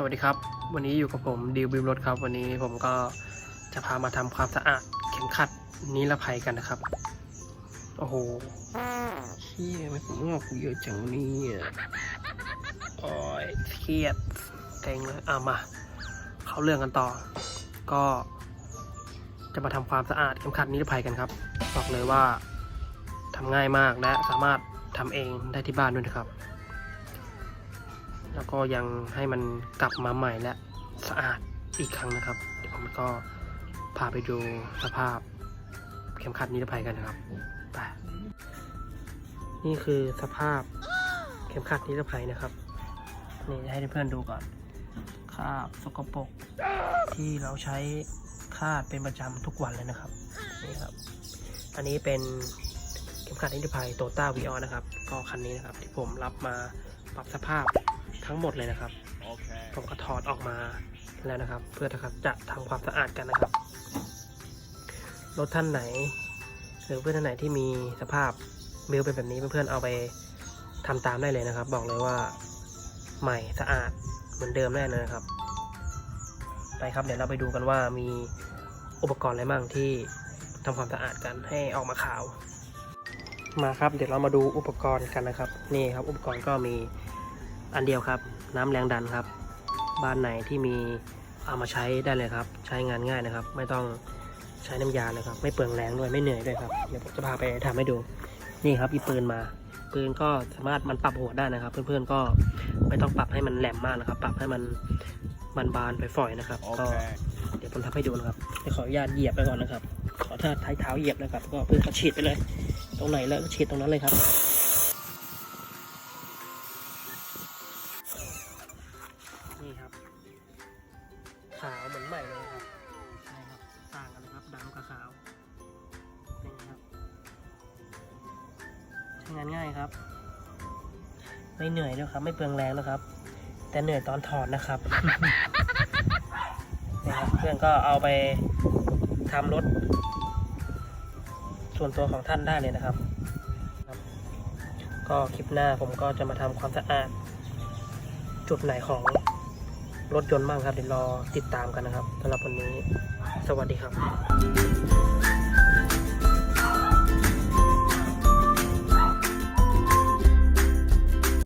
สวัสดีครับ วันนี้อยู่กับผมดิวบิวรถครับ วันนี้ผมก็จะพามาทำความสะอาดเข็มขัดนิรภัยกันนะครับ โอ้โหเชี่ยไม่ผมงอกเยอะจังนี่โอ้ยเครียดเต็งเลยอะมา เข้าเรื่องกันต่อ ก็ จะมาทำความสะอาดเข็มขัดนิรภัยกันครับ บอกเลยว่าทำง่ายมากและสามารถทำเองได้ที่บ้านด้วยนะครับ แล้วก็ยังให้มันกลับมาใหม่และสะอาดอีกครั้งนะครับ เดี๋ยวผมก็พาไปดูสภาพเข็มขัดนิรภัยกันนะครับไปนี่คือสภาพเข็มขัดนิรภัยนะครับ นี่ให้เพื่อนดูก่อนคราบสกปรกที่เราใช้คาดเป็นประจำทุกวันเลยนะครับนี่ครับ อันนี้เป็นเข็มขัดนิรภัยโตต้าวีออนะครับ ก็คันนี้นะครับ ที่ผมรับมาปรับสภาพ ทั้งหมดเลยนะครับ Okay. ผมก็ถอดออกมาแล้วนะครับ เพื่อนะครับจะทำความสะอาดกันนะครับ รถท่านไหน หรือเพื่อนท่านไหนที่มีสภาพเบลเป็นแบบนี้เพื่อนๆเอาไปทำตามได้เลยนะครับ บอกเลยว่าใหม่สะอาดเหมือนเดิมแน่เลยนะครับ ไปครับเดี๋ยวเราไปดูกันว่ามีอุปกรณ์อะไรบ้างที่ทำความสะอาดกันให้ออกมาขาว มาครับ เดี๋ยวเรามาดูอุปกรณ์กันนะครับ นี่ครับอุปกรณ์ก็มี อันเดียวครับ น้ำแรงดันครับ บ้านไหนที่มีเอามาใช้ได้เลยครับ ใช้งานง่ายนะครับ ไม่ต้องใช้น้ำยาเลยครับ ไม่เปลืองแรงด้วยไม่เหนื่อยด้วยครับ เดี๋ยวผมจะพาไปทำให้ดู นี่ครับอีปืนมาปืนก็สามารถมันปรับหัวได้นะครับ เพื่อนๆก็ไม่ต้องปรับให้มันแหลมมากนะครับ ปรับให้มันมันบานๆฝอยๆนะครับ ก็ Okay. เดี๋ยวผมทำให้ดูนะครับเดี๋ยวขออนุญาตเหยียบไปก่อนนะครับ ขอถ้าท้ายเท้าเหยียบนะครับ ก็เพื่อนก็ฉีดไปเลย ตรงไหนแล้วก็ฉีดตรงนั้นเลยครับ ขาวเหมือนใหม่เลยครับใช่ครับต่างกันนะครับดำกับขาวนี่ครับใช้งานง่ายครับ ไม่เหนื่อยด้วยครับ ไม่เปลืองแรงนะครับ แต่เหนื่อยตอนถอดนะครับนะครับเพื่อนก็เอาไปทำรถ ส่วนตัวของท่านได้เลยนะครับครับก็คลิปหน้าผมก็จะมาทำความสะอาด จุดไหนของ รถยนต์บ้างครับเดี๋ยวรอติดตามกันนะครับสำหรับวันนี้ สวัสดีครับ